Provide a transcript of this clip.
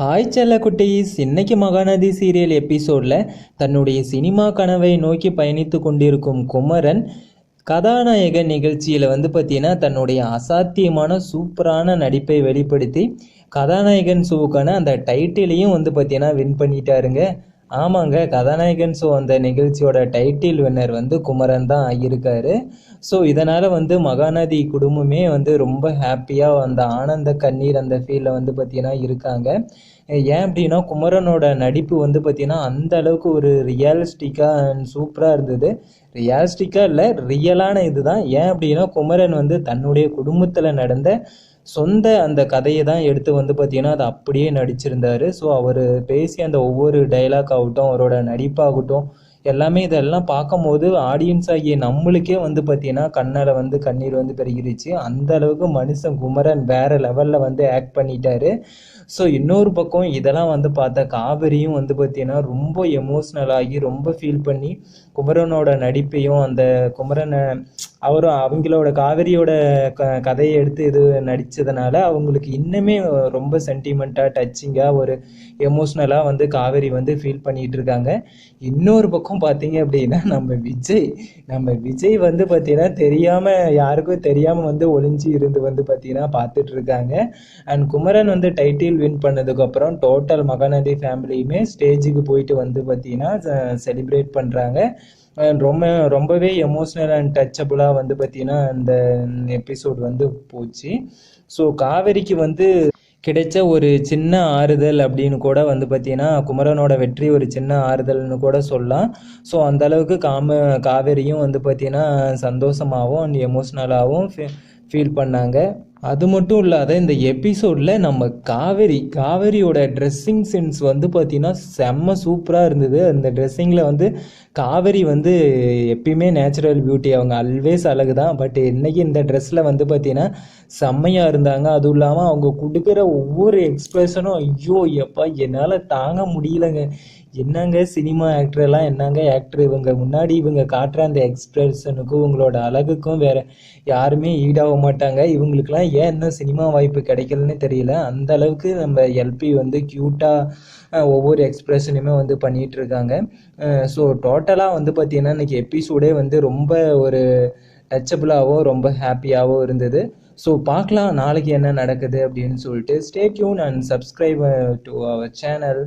Hi செல்ல இன்னைக்கு Mahanadi serial எபிசோடில் தன்னுடைய சினிமா கனவை நோக்கி பயணித்து கொண்டிருக்கும் குமரன் கதாநாயகன் நிகழ்ச்சியில் வந்து பார்த்தீங்கன்னா தன்னுடைய அசாத்தியமான சூப்பரான நடிப்பை வெளிப்படுத்தி கதாநாயகன் சுவுக்கான அந்த டைட்டிலையும் வந்து பார்த்தீங்கன்னா வின் பண்ணிட்டாருங்க. ஆமாங்க கதாநாயகன் ஷோ அந்த நிகழ்ச்சியோட டைட்டில் வின்னர் வந்து குமரன் தான் ஆகியிருக்காரு. ஸோ இதனால் வந்து மகாநதி குடும்பமே வந்து ரொம்ப ஹாப்பியாக அந்த ஆனந்த கண்ணீர் அந்த ஃபீலில் வந்து பார்த்தீங்கன்னா இருக்காங்க. ஏன் அப்படின்னா குமரனோட நடிப்பு வந்து பார்த்தீங்கன்னா அந்த அளவுக்கு ஒரு ரியாலிஸ்டிக்காக அண்ட் சூப்பராக இருந்தது. ரியாலிஸ்டிக்காக இல்லை ரியலான இதுதான். ஏன் அப்படின்னா குமரன் வந்து தன்னுடைய குடும்பத்தில் நடந்த சொந்த அந்த கதையை தான் எடுத்து வந்து பார்த்தீங்கன்னா அதை அப்படியே நடிச்சிருந்தார். ஸோ அவர் பேசிய அந்த ஒவ்வொரு டைலாக் ஆகட்டும் அவரோட நடிப்பாகட்டும் எல்லாமே இதெல்லாம் பார்க்கும்போது ஆடியன்ஸ் ஆகிய நம்மளுக்கே வந்து பார்த்தீங்கன்னா கண்ணால் வந்து கண்ணீர் வந்து பெருகிருச்சு. அந்த அளவுக்கு மனுஷன் குமரன் வேற லெவலில் வந்து ஆக்ட் பண்ணிட்டாரு. ஸோ இன்னொரு பக்கம் இதெல்லாம் வந்து பார்த்தா காவிரியும் வந்து பார்த்தீங்கன்னா ரொம்ப எமோஷ்னல் ஆகி ரொம்ப ஃபீல் பண்ணி குமரனோட நடிப்பையும் அந்த குமரனை அவரும் அவங்களோட காவிரியோட க கதையை எடுத்து இது நடித்ததுனால அவங்களுக்கு இன்னுமே ரொம்ப சென்டிமெண்ட்டாக டச்சிங்காக ஒரு எமோஷ்னலாக வந்து காவேரி வந்து ஃபீல் பண்ணிகிட்டு இருக்காங்க. இன்னொரு பக்கம் பார்த்தீங்க அப்படின்னா நம்ம விஜய் நம்ம விஜய் வந்து பார்த்தீங்கன்னா தெரியாமல் யாருக்கும் தெரியாமல் வந்து ஒளிஞ்சு இருந்து வந்து பார்த்தீங்கன்னா பார்த்துட்டு இருக்காங்க. அண்ட் குமரன் வந்து டைட்டில் வின் பண்ணதுக்கப்புறம் டோட்டல் மகாநதி ஃபேமிலியுமே ஸ்டேஜுக்கு போயிட்டு வந்து பார்த்தீங்கன்னா செலிப்ரேட் பண்ணுறாங்க ரொம்ப ரொம்பவே எமோஷ்னல் அண்ட் டச்சபுளாக வந்து பார்த்தீங்கன்னா அந்த எபிசோட் வந்து போச்சு. ஸோ காவேரிக்கு வந்து கிடைச்ச ஒரு சின்ன ஆறுதல் அப்படின்னு கூட வந்து பார்த்தீங்கன்னா குமரனோட வெற்றி ஒரு சின்ன ஆறுதல்னு கூட சொல்லலாம். ஸோ அந்த அளவுக்கு காம காவேரியும் வந்து பார்த்தீங்கன்னா சந்தோஷமாகவும் அண்ட் எமோஷ்னலாகவும் ஃபீல் பண்ணாங்க. அது மட்டும் இல்லாத இந்த எபிசோடில் நம்ம காவேரி காவேரியோட ட்ரெஸ்ஸிங் சென்ஸ் வந்து பார்த்திங்கன்னா செம்ம சூப்பராக இருந்தது. அந்த ட்ரெஸ்ஸிங்கில் வந்து காவேரி வந்து எப்பயுமே நேச்சுரல் பியூட்டி அவங்க ஆல்வேஸ் அழகு தான் பட் இன்றைக்கி இந்த ட்ரெஸ்ஸில் வந்து பார்த்திங்கன்னா செம்மையாக இருந்தாங்க. அதுவும் இல்லாமல் அவங்க கொடுக்குற ஒவ்வொரு எக்ஸ்ப்ரெஷனும் ஐயோ எப்பா என்னால் தாங்க முடியலங்க. என்னங்க சினிமா ஆக்டரெல்லாம் என்னங்க ஆக்டர் இவங்க? முன்னாடி இவங்க காட்டுற அந்த எக்ஸ்பிரஷனுக்கும் உங்களோட அழகுக்கும் வேற யாருமே ஈடாக மாட்டாங்க. இவங்களுக்குலாம் ஏன் இன்னும் சினிமா வாய்ப்பு கிடைக்கலன்னு தெரியல. அந்த அளவுக்கு நம்ம எல்பி வந்து க்யூட்டாக ஒவ்வொரு எக்ஸ்பிரஷனுமே வந்து பண்ணிகிட்டு இருக்காங்க ஸோ டோட்டலாக வந்து பார்த்தீங்கன்னா இன்றைக்கி எபிசோடே வந்து ரொம்ப ஒரு டச்சபிளாகவும் ரொம்ப ஹாப்பியாகவும் இருந்தது. ஸோ பார்க்கலாம் நாளைக்கு என்ன நடக்குது அப்படின்னு சொல்லிட்டு stay tuned and subscribe to our channel